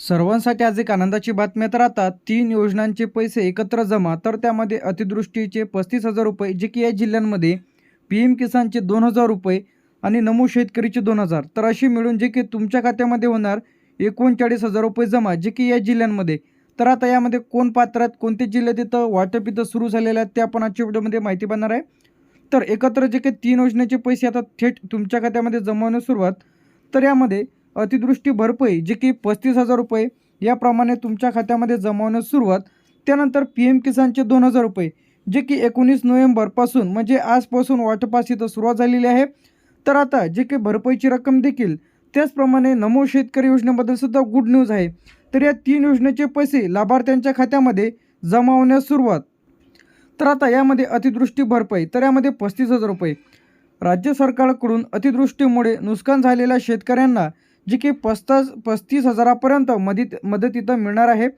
सर्वांसाठी आज एक आनंदाची बातमी तर आता तीन योजनांचे पैसे एकत्र जमा. तर त्यामध्ये अतिदृष्टीचे पस्तीस हजार रुपये जे की या जिल्ह्यांमध्ये पी एम किसानचे दोन हजार रुपये आणि नमो शेतकरीचे दोन हजार. तर अशी मिळून जे की तुमच्या खात्यामध्ये होणार एकोणचाळीस हजार रुपये जमा जे की या जिल्ह्यांमध्ये. तर आता यामध्ये कोण पात्र आहेत कोणते जिल्ह्यात इथं वाटप इथं सुरू झालेलं आहे ते आपण आजच्या व्हिडिओमध्ये माहिती पाहणार आहे. तर एकत्र जे काही तीन योजनेचे पैसे आता थेट तुमच्या खात्यामध्ये जमवण्यास सुरुवात. तर यामध्ये अतिदृष्टी भरपाई जे की पस्तीस हजार रुपये याप्रमाणे तुमच्या खात्यामध्ये जमावण्यास सुरुवात. त्यानंतर पी एम किसानचे दोन हजार रुपये जे की एकोणीस नोव्हेंबरपासून म्हणजे आजपासून वाटपास इथं सुरुवात झालेली आहे. तर आता जे काही भरपाईची रक्कम देखील त्याचप्रमाणे नमो शेतकरी योजनेबद्दल सुद्धा गुड न्यूज आहे. तर या तीन योजनेचे पैसे लाभार्थ्यांच्या खात्यामध्ये जमा होण्यास सुरुवात. तर आता यामध्ये अतिदृष्टी भरपाई तर यामध्ये पस्तीस हजार रुपये. राज्य सरकारकडून अतिदृष्टीमुळे नुकसान झालेल्या शेतकऱ्यांना जी की पस्तास पस्तीस हजारापर्यंत मदत मदतीतं मिळणार आहे.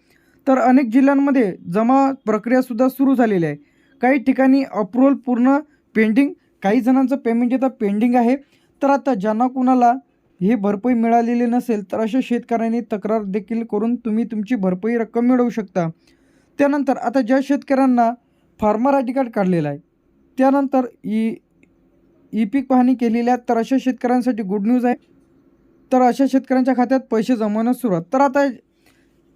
तर अनेक जिल्ह्यांमध्ये जमा प्रक्रियासुद्धा सुरू झालेली आहे. काही ठिकाणी अप्रुव्हल पूर्ण पेंडिंग काही जणांचं पेमेंट इथं पेंडिंग आहे. तर आता ज्यांना कुणाला हे भरपाई मिळालेली नसेल तर अशा शेतकऱ्यांनी तक्रार देखील करून तुम्ही तुमची भरपाई रक्कम मिळवू शकता. त्यानंतर आता ज्या शेतकऱ्यांना फार्मर आय डी कार्ड काढलेलं आहे त्यानंतर ई ई पीक पाहणी केलेली आहे. तर अशा शेतकऱ्यांसाठी गुड न्यूज आहे. तर अशा शेतकऱ्यांच्या खात्यात पैसे जमवण्यास सुरुवात तर आता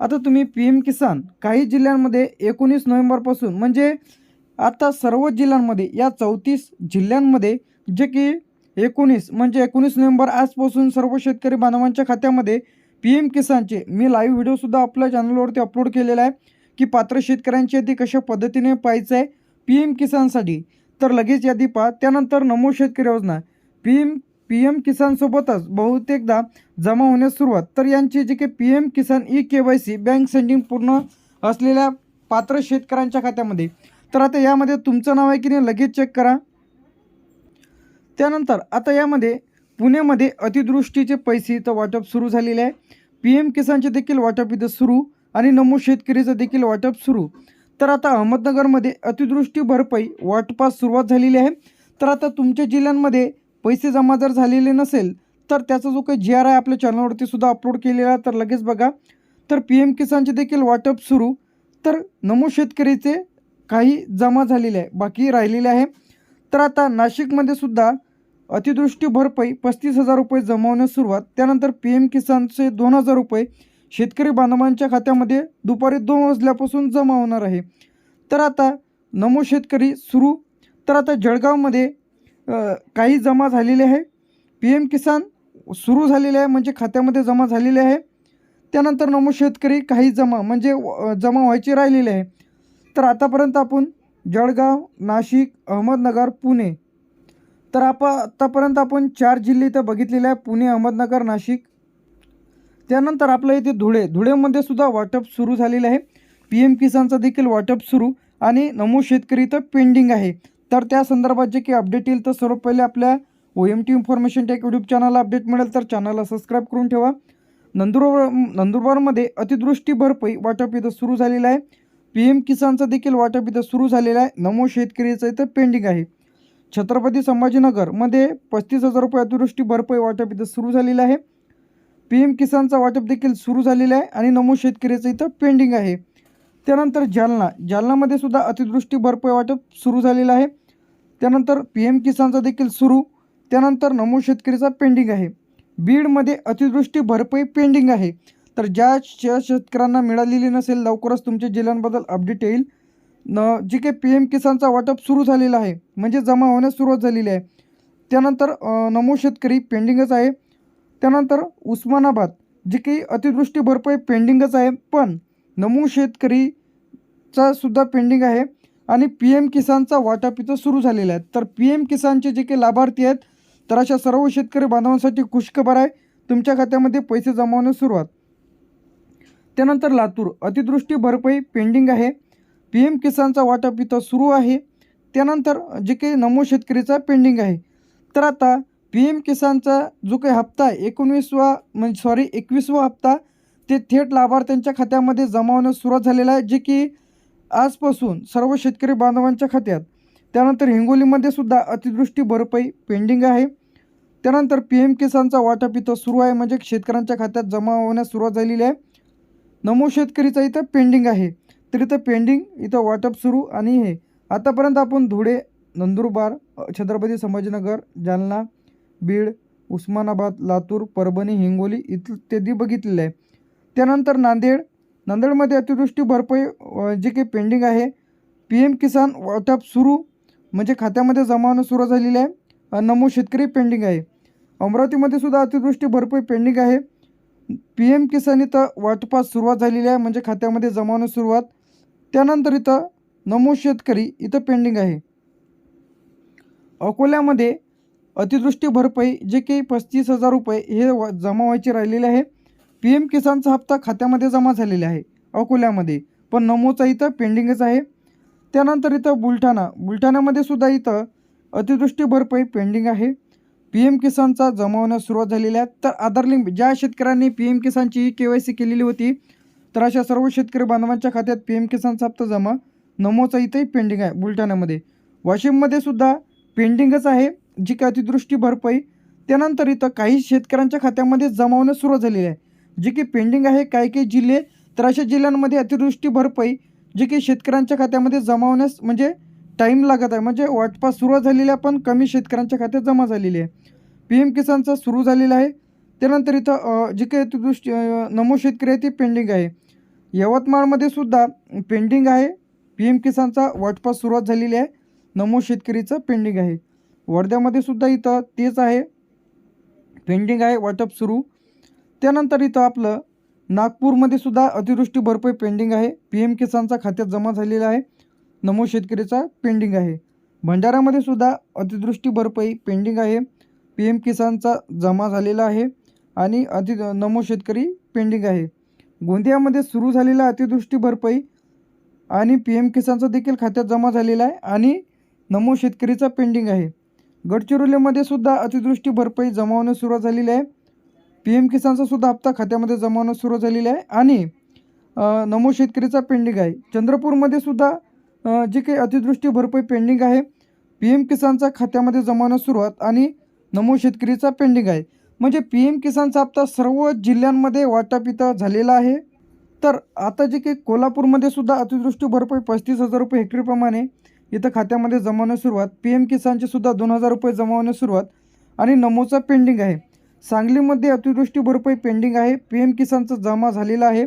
आता तुम्ही पी एम किसान काही जिल्ह्यांमध्ये एकोणीस नोव्हेंबरपासून म्हणजे आता सर्व जिल्ह्यांमध्ये या चौतीस जिल्ह्यांमध्ये जे की एकोणीस म्हणजे एकोणीस नोव्हेंबर आजपासून सर्व शेतकरी बांधवांच्या खात्यामध्ये पी एम किसानचे मी लाईव्ह व्हिडिओसुद्धा आपल्या चॅनलवरती अपलोड केलेला आहे की पात्र शेतकऱ्यांची यादी कशा पद्धतीने पाहायचं आहे पी एम किसानसाठी. तर लगेच यादी पहा. त्यानंतर नमो शेतकरी योजना. पी एम पी एम किसानसोबतच बहुतेकदा जमा होण्यास सुरुवात. तर यांची जे काही P M Kisan E K Y C bank sending पूर्ण असलेल्या पात्र शेतकऱ्यांच्या खात्यामध्ये. तर आता यामध्ये तुमचं नाव आहे की नाही लगेच चेक करा. त्यानंतर आता यामध्ये पुण्यामध्ये अतिदृष्टीचे पैसे इथं वाटप सुरू झालेले आहे. पी एम किसानचे देखील वाटप इथं सुरू आणि नमो शेतकरीचं देखील वाटप सुरू. तर आता अहमदनगरमध्ये अतिदृष्टी भरपाई वाटपास सुरुवात झालेली आहे. तर आता तुमच्या जिल्ह्यांमध्ये पैसे जमा जर झालेले नसेल तर त्याचा जो काही जी आर आहे आपल्या चॅनलवरती सुद्धा अपलोड केलेला तर लगेच बघा. तर पी एम किसानचे देखील वाटप सुरू. तर नमो शेतकरीचे काही जमा झालेले आहे बाकी राहिलेले आहे. तर आता नाशिकमध्ये सुद्धा अतिदृष्टी भरपाई पस्तीस हजार रुपये जमावण्यास सुरुवात. त्यानंतर पी एम किसानचे दोन हजार रुपये शेतकरी बांधवांच्या खात्यामध्ये दुपारी दोन वाजल्यापासून जमा होणार आहे. तर आता नमो शेतकरी सुरू. तर आता जळगावमध्ये काही जमा झालेले आहे. पी एम किसान सुरू झालेले आहे म्हणजे खात्यामध्ये जमा झालेले आहे. त्यानंतर नमो शेतकरी काही जमा म्हणजे जमा व्हायचे राहिलेले आहे. तर आतापर्यंत आपण जळगाव नाशिक अहमदनगर पुणे तर आप आत्तापर्यंत आपण चार जिल्हे इथं बघितलेले आहे. पुणे अहमदनगर नाशिक. त्यानंतर आपलं इथे धुळे धुळेमध्ये सुद्धा वाटप सुरू झालेलं आहे. पी एम किसानचं देखील वाटप सुरू आणि नमो शेतकरी इथं पेंडिंग आहे. तर त्या संदर्भात जे काही अपडेट येईल तर सर्व पहिले आपल्या O M T information tech YouTube चॅनलला अपडेट मिळेल तर चॅनलला सबस्क्राईब करून ठेवा. नंदुरबार नंदुरबारमध्ये अतिवृष्टी भरपाई वाटप इथं सुरू झालेलं आहे. पी एम किसानचं देखील वाटप इथं सुरू झालेलं आहे. नमो शेतकरीचं इथं पेंडिंग आहे. छत्रपती संभाजीनगरमध्ये पस्तीस हजार रुपये अतिवृष्टी भरपाई वाटप इथं सुरू झालेलं आहे. पी एम किसानचा वाटप देखील सुरू झालेलं आहे आणि नमो शेतकरीचं इथं पेंडिंग आहे. त्यानंतर जालना. जालनामध्ये सुद्धा अतिवृष्टी भरपाई वाटप सुरू झालेलं आहे. त्यानंतर पी एम किसानचा देखील सुरू. त्यानंतर नमो शेतकरीचा पेंडिंग आहे. बीडमध्ये अतिवृष्टी भरपाई पेंडिंग आहे. तर ज्या ज्या शेतकऱ्यांना मिळालेली नसेल लवकरच तुमच्या जिल्ह्यांबद्दल अपडेट येईल. न जे काही पी एम किसानचा वाटप सुरू झालेला आहे म्हणजे जमा होण्यास सुरुवात झालेली आहे. त्यानंतर अ, नमो शेतकरी पेंडिंगच आहे. त्यानंतर उस्मानाबाद जे काही अतिवृष्टी भरपाई पेंडिंगच आहे पण नमो चा सुद्धा पेंडिंग आहे. आणि पी एम किसानचा वाटप इथं सुरू झालेला आहे. तर पी एम किसानचे जे काही लाभार्थी आहेत तर अशा सर्व शेतकरी बांधवांसाठी खुशखबर आहे तुमच्या खात्यामध्ये पैसे जमावण्यास सुरुवात. त्यानंतर लातूर. अतिदृष्टी भरपाई पेंडिंग आहे. पी एम किसानचा वाटप इथं सुरू आहे. त्यानंतर जे काही नमो शेतकरीचा पेंडिंग आहे. तर आता पी एम किसानचा जो काही हप्ता आहे एकोणवीसवा म्हणजे सॉरी एकवीसवा हप्ता ते थेट लाभार्थ्यांच्या खात्यामध्ये जमावण्यास सुरुवात झालेला आहे. जे की आजपासून सर्व शेतकरी बांधवांच्या खात्यात. त्यानंतर हिंगोलीमध्ये सुद्धा अतिवृष्टी भरपाई पेंडिंग आहे. त्यानंतर पी एम किसानचा वाटप इथं सुरू आहे म्हणजे शेतकऱ्यांच्या खात्यात जमा होण्यास सुरुवात झालेली आहे. नमो शेतकरीचा इथं पेंडिंग आहे. तर इथं पेंडिंग इथं वाटप सुरू आणि हे. आतापर्यंत आपण धुळे नंदुरबार छत्रपती संभाजीनगर जालना बीड उस्मानाबाद लातूर परभणी हिंगोली इत्यादी बघितलेलं आहे. त्यानंतर नांदेड नांदेडमध्ये अतिवृष्टी भरपाई जे काही पेंडिंग आहे. पी एम किसान वाटप सुरू म्हणजे खात्यामध्ये जमा होणं सुरू झालेलं आहे. नमो शेतकरी पेंडिंग आहे. अमरावतीमध्ये सुद्धा अतिवृष्टी भरपाई पेंडिंग आहे. पी एम किसान इथं वाटपास सुरुवात झालेली आहे म्हणजे खात्यामध्ये जमा होणं सुरुवात. त्यानंतर इथं नमो शेतकरी इथं पेंडिंग आहे. अकोल्यामध्ये अतिवृष्टी भरपाई जे काही पस्तीस हजार रुपये हे व जमा व्हायचे राहिलेले आहे. पी एम किसानचा हप्ता खात्यामध्ये जमा झालेला आहे अकोल्यामध्ये. पण नमोचा इथं पेंडिंगच आहे. त्यानंतर इथं बुलढाणा. बुलढाण्यामध्ये सुद्धा इथं अतिवृष्टी भरपाई पेंडिंग आहे. पी एम किसानचा जमावण्यास सुरुवात झालेली आहे. तर आधार लिंक ज्या शेतकऱ्यांनी पी एम किसानची के वाय सी केलेली होती तर अशा सर्व शेतकरी बांधवांच्या खात्यात पी एम किसानचा हप्ता जमा. नमोचा इथंही पेंडिंग आहे बुलढाण्यामध्ये. वाशिममध्ये सुद्धा पेंडिंगच आहे जी काय अतिदृष्टी भरपाई. त्यानंतर इथं काही शेतकऱ्यांच्या खात्यामध्ये जमावण्यास सुरुवात झालेली आहे. जे की पेंडिंग आहे काही काही जिल्हे तर अशा जिल्ह्यांमध्ये अतिवृष्टी भरपाई जे की शेतकऱ्यांच्या खात्यामध्ये जमा होण्यास म्हणजे टाईम लागत आहे. म्हणजे वाटपास सुरुवात झालेली आहे पण कमी शेतकऱ्यांच्या खात्यात जमा झालेली आहे. पी एम किसानचा सुरू झालेला आहे. त्यानंतर इथं जे जी काही अतिवृष्टी नमो शेतकरी आहे ती पेंडिंग आहे. यवतमाळमध्ये सुद्धा पेंडिंग आहे. पी एम किसानचा वाटपास सुरुवात झालेली आहे. नमो शेतकरीचं पेंडिंग आहे. वर्ध्यामध्ये सुद्धा इथं तेच आहे. पेंडिंग आहे वाटप सुरू. त्यानंतर इथं आपलं नागपूरमध्ये सुद्धा अतिवृष्टी भरपाई पेंडिंग आहे. पी एम किसानचा खात्यात जमा झालेला आहे. नमो शेतकरीचा पेंडिंग आहे. भंडाऱ्यामध्ये सुद्धा अतिवृष्टी भरपाई पेंडिंग आहे. पी एम किसानचा जमा झालेला आहे आणि अति नमो शेतकरी पेंडिंग आहे. गोंदियामध्ये सुरू झालेला अतिवृष्टी भरपाई आणि पी एम किसानचा देखील खात्यात जमा झालेला आहे आणि नमो शेतकरीचा पेंडिंग आहे. गडचिरोलीमध्ये सुद्धा अतिवृष्टी भरपाई जमा होण्यास सुरुवात झालेली आहे. पी एम किसानचा सुद्धा हप्ता खात्यामध्ये जमा सुरू झालेली आहे आणि नमो शेतकरीचा पेंडिंग आहे. चंद्रपूरमध्ये सुद्धा जी काही अतिवृष्टी भरपाई पेंडिंग आहे पी एम किसानचा खात्यामध्ये जमा सुरुवात आणि नमो शेतकरीचा पेंडिंग आहे. म्हणजे पी एम किसानचा हप्ता सर्व जिल्ह्यांमध्ये वाटप इथं झालेला आहे. तर आता जे काही कोल्हापूरमध्ये सुद्धा अतिवृष्टी भरपाई पस्तीस हजार रुपये हेक्टरप्रमाणे इथं खात्यामध्ये जमा सुरुवात पी एम किसानचे सुद्धा दोन हजार रुपये जमा सुरुवात आणि नमोचा पेंडिंग आहे. सांगलीमध्ये अतिवृष्टी भरपाई पेंडिंग आहे. पी एम किसानचा जमा झालेला आहे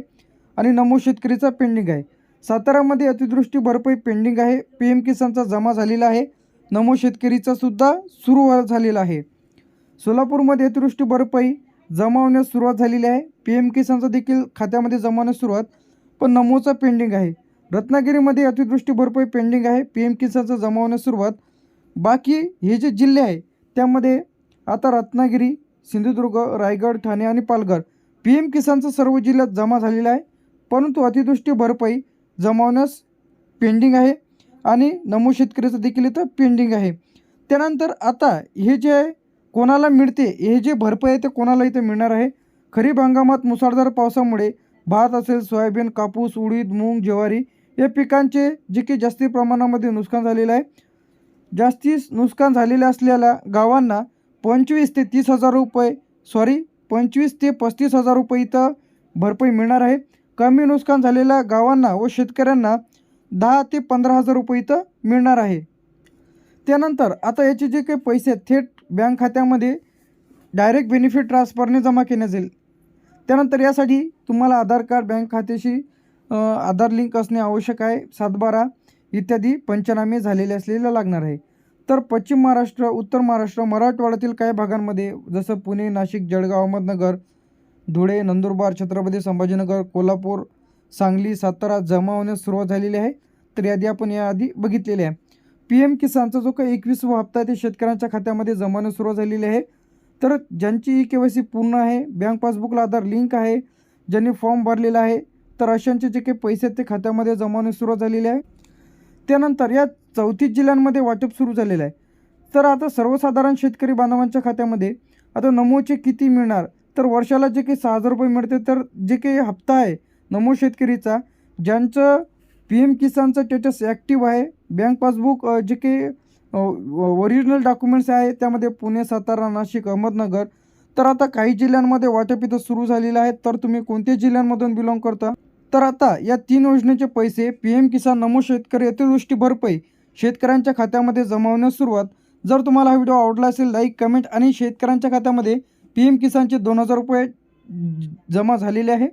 आणि नमो शेतकरीचा पेंडिंग आहे. सातारामध्ये अतिवृष्टी भरपाई पेंडिंग आहे. पी एम किसानचा जमा झालेला आहे. नमो शेतकरीचा सुद्धा सुरू झालेला आहे. सोलापूरमध्ये अतिवृष्टी भरपाई जमा होण्यास सुरुवात झालेली आहे. पी एम किसानचा देखील खात्यामध्ये जमा होण्यास सुरुवात पण नमोचा पेंडिंग आहे. रत्नागिरीमध्ये अतिवृष्टी भरपाई पेंडिंग आहे. पी एम किसानचा जमा होण्यास सुरुवात. बाकी हे जे जिल्हे आहे त्यामध्ये आता रत्नागिरी सिंधुदुर्ग रायगड ठाणे आणि पालघर. पी एम किसानचं सर्व जिल्ह्यात जमा झालेला आहे. परंतु अतिवृष्टी भरपाई जमावण्यास पेंडिंग आहे आणि नमो शेतकऱ्याचं देखील इथं पेंडिंग आहे. त्यानंतर आता हे जे आहे कोणाला मिळते हे जे भरपाई आहे ते कोणाला इथं मिळणार आहे? खरीप हंगामात मुसळधार पावसामुळे भात असेल सोयाबीन कापूस उडीद मूग ज्वारी या पिकांचे जे काही जास्ती प्रमाणामध्ये नुकसान झालेलं आहे. जास्तीच नुकसान झालेलं असलेल्या गावांना पंचवीस ते तीस हजार रुपये सॉरी पंचवीस ते पस्तीस हजार रुपये इथं भरपाई मिळणार आहे. कमी नुकसान झालेल्या गावांना व शेतकऱ्यांना दहा ते पंधरा हजार रुपये इथं मिळणार आहे. त्यानंतर आता याचे जे काही पैसे आहेत, थेट बँक खात्यामध्ये डायरेक्ट बेनिफिट ट्रान्सफरने जमा केण्यात येईल त्यानंतर यासाठी तुम्हाला आधार कार्ड बँक खात्याशी आधार लिंक असणे आवश्यक आहे. सातबारा इत्यादी पंचनामे झालेले असलेला लागणार आहे. तर पश्चिम महाराष्ट्र उत्तर महाराष्ट्र मराठवाड्यातील काही भागांमध्ये जसं पुणे नाशिक जळगाव अहमदनगर धुळे नंदुरबार छत्रपती संभाजीनगर कोल्हापूर सांगली सातारा जमा होण्यास सुरुवात झालेली आहे. तर यादी आपण याआधी बघितलेली आहे. पी एम किसानचा जो काही एकवीसवा हप्ता आहे ते शेतकऱ्यांच्या खात्यामध्ये जमाने सुरुवात झालेली आहे. तर ज्यांची ई के वाय सी पूर्ण आहे बँक पासबुकला आधार लिंक आहे ज्यांनी फॉर्म भरलेला आहे तर अशांचे जे काही पैसे आहेत ते खात्यामध्ये जमा सुरुवात झालेली आहे. त्यानंतर या चौतीस जिल्ह्यांमध्ये वाटप सुरू झालेलं आहे. तर आता सर्वसाधारण शेतकरी बांधवांच्या खात्यामध्ये आता नमोचे किती मिळणार? तर वर्षाला जे काही सहा हजार रुपये मिळते तर जे काही हप्ता आहे नमो शेतकरीचा ज्यांचं पी एम किसानचं स्टेटस ॲक्टिव्ह आहे बँक पासबुक जे काही ओरिजिनल डॉक्युमेंट्स आहे त्यामध्ये पुणे सातारा नाशिक अहमदनगर तर आता काही जिल्ह्यांमध्ये वाटप इथं सुरू झालेलं आहे. तर तुम्ही कोणत्या जिल्ह्यांमधून बिलॉंग करता? तर आता या तीन योजनेचे पैसे पी एम किसान नमो शेतकरी अतिवृष्टी भरपाई शेतकऱ्यांच्या खात्यामध्ये जमावण्यास सुरुवात. जर तुम्हाला हा व्हिडिओ आवडला असेल लाईक कमेंट आणि शेतकऱ्यांच्या खात्यामध्ये पी एम किसानचे दोन हजार रुपये जमा झालेले आहे.